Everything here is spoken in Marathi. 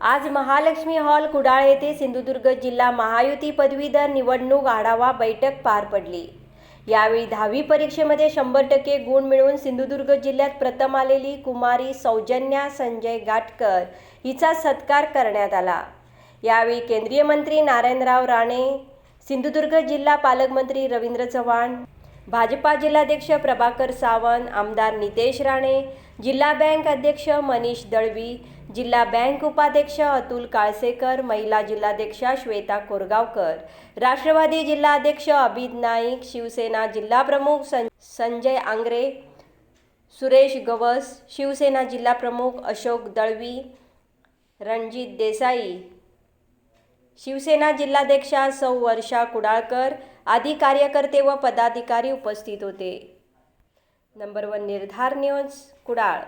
आज महालक्ष्मी हॉल कुडाळ येथे सिंधुदुर्ग जिल्हा महायुती पदवीधर निवडणूक आढावा बैठक पार पडली. यावेळी दहावी परीक्षेमध्ये शंभर टक्के गुण मिळवून सिंधुदुर्ग जिल्ह्यात प्रथम आलेली कुमारी सौजन्या संजय गाटकर हिचा सत्कार करण्यात आला. यावेळी केंद्रीय मंत्री नारायणराव राणे सिंधुदुर्ग जिल्हा पालकमंत्री रवींद्र चव्हाण भाजपा जिल्हाध्यक्ष प्रभाकर सावंत आमदार नितेश राणे जिल्हा बँक अध्यक्ष मनीष दळवी जिल्हा बँक उपाध्यक्ष अतुल काळसेकर महिला जिल्हाध्यक्षा श्वेता कोरगावकर राष्ट्रवादी जिल्हाध्यक्ष अभित नाईक शिवसेना जिल्हाप्रमुख सं संजय आंग्रे सुरेश गवस शिवसेना जिल्हाप्रमुख अशोक दळवी रणजित देसाई शिवसेना जिल्हाध्यक्षा सौ वर्षा कुडाळकर आदी कार्यकर्ते व पदाधिकारी उपस्थित होते. Number one Nirdhar news Kudal.